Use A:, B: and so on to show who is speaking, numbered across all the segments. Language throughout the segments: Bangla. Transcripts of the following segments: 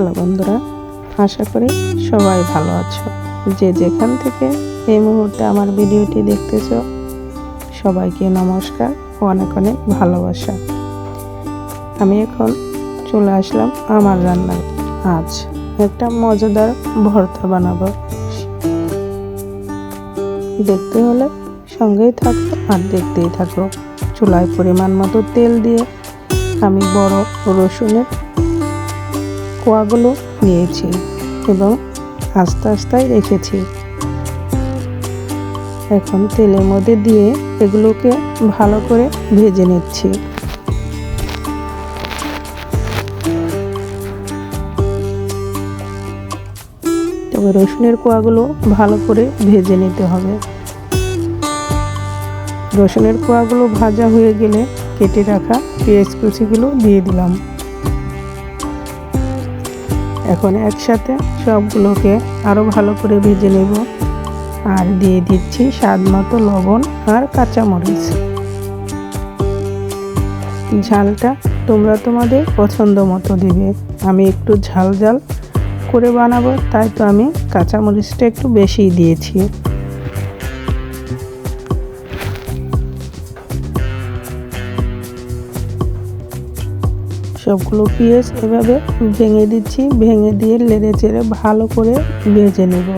A: হ্যালো বন্ধুরা, আশা করি সবাই ভালো আছো। যে যেখান থেকে এই মুহূর্তে আমার ভিডিওটি দেখতেছ, সবাইকে নমস্কার অনেক অনেক ভালোবাসা। আমি এখন চলে আসলাম আমার রান্নায়। আজ একটা মজাদার ভর্তা বানাবো। দেখতে হলে সঙ্গেই থাকো আর দেখতেই থাকো। চুলায় পরিমাণ মতো তেল দিয়ে আমি বড় রসুনের কোয়াগুলো নিয়েছি এবং আস্তে আস্তে রেখেছি। এখন তেলের মধ্যে দিয়ে এগুলোকে ভালো করে ভেজে নিচ্ছি। তবে রসুনের কোয়াগুলো ভালো করে ভেজে নিতে হবে। রসুনের কোয়াগুলো ভাজা হয়ে গেলে কেটে রাখা পেঁয়াজ কুচিগুলো দিয়ে দিলাম। এখন একসাথে সবগুলোকে আরও ভালো করে ভেজে নেব। আর দিয়ে দিচ্ছি স্বাদ মতো লবণ আর কাঁচামরিচ। ঝালটা তোমরা তোমাদের পছন্দ মতো দিবে। আমি একটু ঝাল ঝাল করে বানাবো, তাই তো আমি কাঁচামরিচটা একটু বেশি দিয়েছি। সবগুলো পিঁয়াজ এভাবে ভেঙে দিচ্ছি, ভেঙে দিয়ে লেড়ে চেড়ে ভালো করে ভেজে নেব।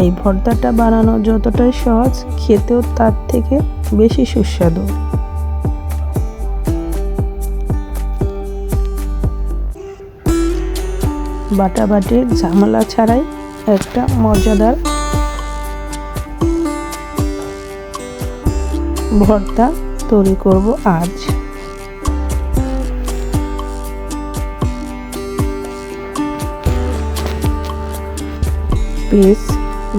A: এই ভর্তাটা বানানো যতটাই সহজ, খেতেও তার থেকে বেশি সুস্বাদু। বাটাবাটির ঝামেলা ছাড়াই একটা মজাদার ভর্তা তৈরি করব আজ। পিস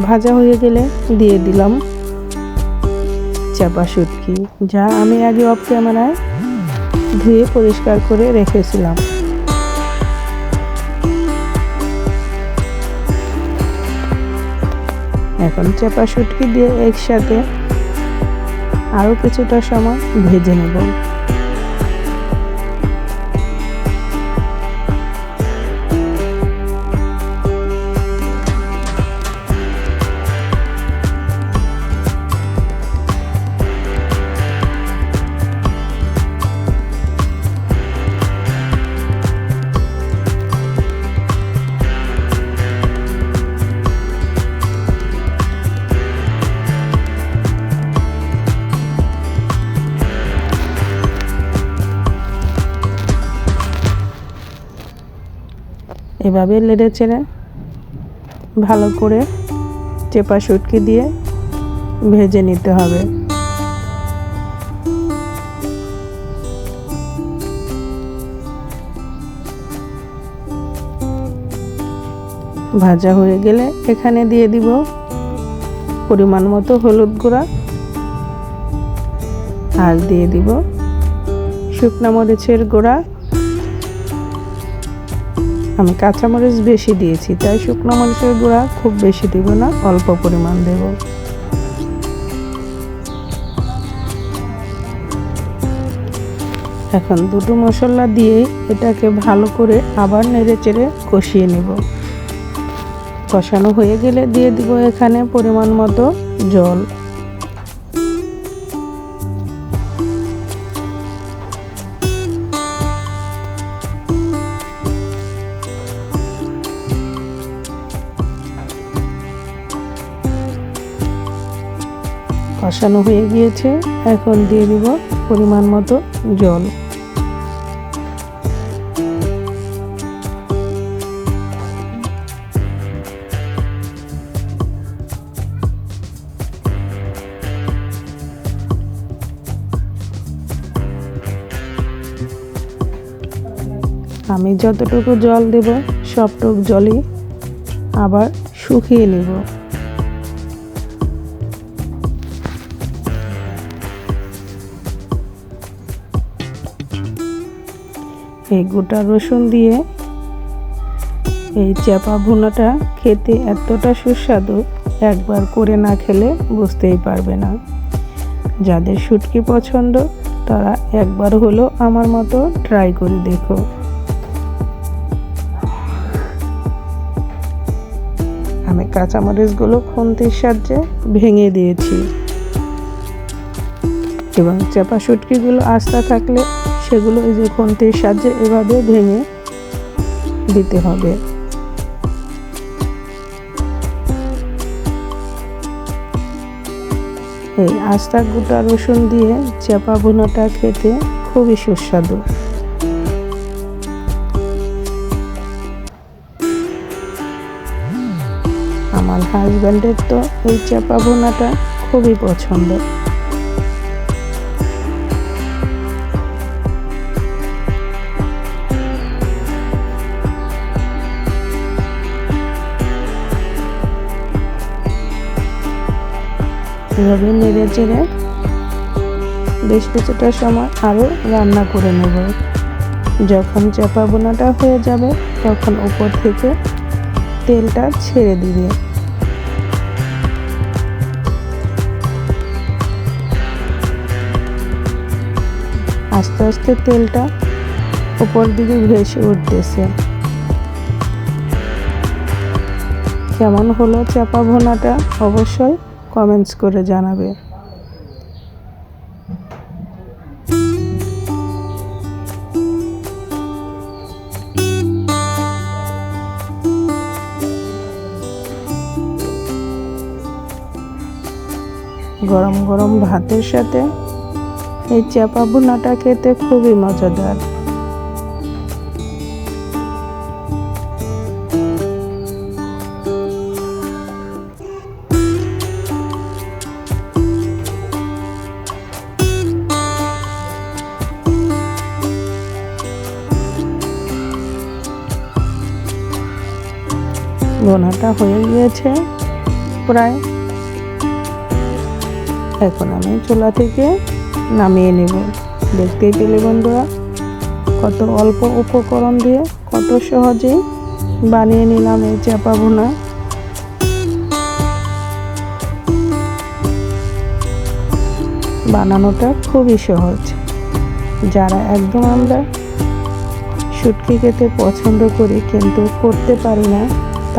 A: ভাজা হয়ে গেলে দিয়ে দিলাম চাপা শুটকি যা আমি আগে অফ ক্যামেরায় ধুয়ে পরিষ্কার করে রেখেছিলাম। এখন চাপা শুটকি দিয়ে একসাথে আরও কিছুটা সময় ভেজে নেব। এভাবে লেড়ে চেড়ে ভালো করে চেপা শুটকি দিয়ে ভেজে নিতে হবে। ভাজা হয়ে গেলে এখানে দিয়ে দিব পরিমাণ মতো হলুদ গুঁড়া। আর দিয়ে দিব শুকনা মরিচের গুঁড়া। আমি কাঁচামরিচ বেশি দিয়েছি, তাই শুকনো মরিচের গুঁড়া খুব বেশি দিব না, অল্প পরিমাণ দেব। এখন দুটো মশলা দিয়েই এটাকে ভালো করে আবার নেড়ে চেড়ে কষিয়ে নেব। কষানো হয়ে গেলে দিয়ে দিব এখানে পরিমাণ মতো জল। কষানো হয়ে গিয়েছে। এখন দিয়ে দিব পরিমাণ মতো জল। আমি যতটুকু জল দেব, সবটুকু জলই আবার শুকিয়ে নেব। এই গোটা রসুন দিয়ে এই চাপা ভুনাটা খেতে এতটা সুস্বাদু, একবার করে না খেলে বুঝতেই পারবে না। যাদের শুটকি পছন্দ, তারা একবার হলো আমার মতো ট্রাই করে দেখো। আমি কাঁচামরিচগুলো খুন্তির সাহায্যে ভেঙে দিয়েছি। এবং চাপা শুটকিগুলো আস্তা থাকলে সেগুলো এই যে খুন্তির সাহায্যে এভাবে ভেঙে দিতে হবে। এই আস্তা গোটা রসুন দিয়ে চাপা ভুনাটা খেতে খুবই সুস্বাদু। আমার হাজব্যান্ডের তো এই চাপা ভুনাটা খুবই পছন্দ। এভাবে নেড়ে চেড়ে বেশ কিছুটা সময় আরও রান্না করে নেব। যখন চাপা বোনাটা হয়ে যাবে, তখন উপর থেকে তেলটা ছেড়ে দিবে। আস্তে আস্তে তেলটা উপর দিকে ভেসে উঠতেছে। কেমন হলো চাপা ভোনাটা অবশ্যই কমেন্টস করে জানাবে। গরম গরম ভাতের সাথে এই চাপা ভুনাটা খেতে খুবই মজাদার। বোনাটা হয়ে গিয়েছে প্রায়। এখন আমি চুলা থেকে নামিয়ে নেব। দেখতেই পেলে বন্ধুরা, কত অল্প উপকরণ দিয়ে কত সহজেই বানিয়ে নিলাম এই চাপা বোনা বানানোটা খুবই সহজ। যারা একদম আমরা শুটকি খেতে পছন্দ করি, কিন্তু করতে পারি না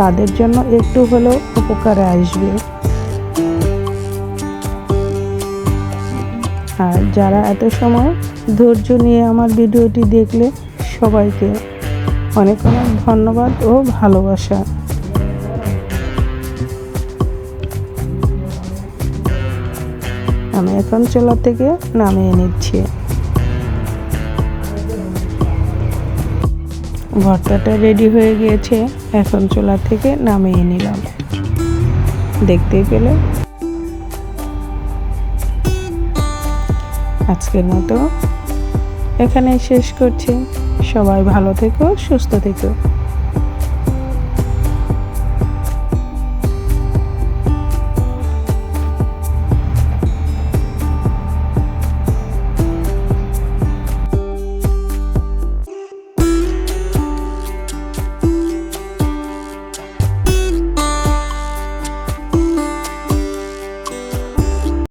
A: তাদের জন্য একটু হলেও উপকারে আসবে। আর যারা এত সময় ধৈর্য নিয়ে আমার ভিডিওটি দেখলে সবাইকে অনেক অনেক ধন্যবাদ ও ভালোবাসা। আমি এখন চোলা থেকে নামিয়ে নিচ্ছি। ভর্তাটা রেডি হয়ে গিয়েছে। এখন চোলা থেকে নামিয়ে নিলাম। দেখতে পেলে? আজকের মতো এখানে শেষ করছি। সবাই ভালো থেকো, সুস্থ থেকো।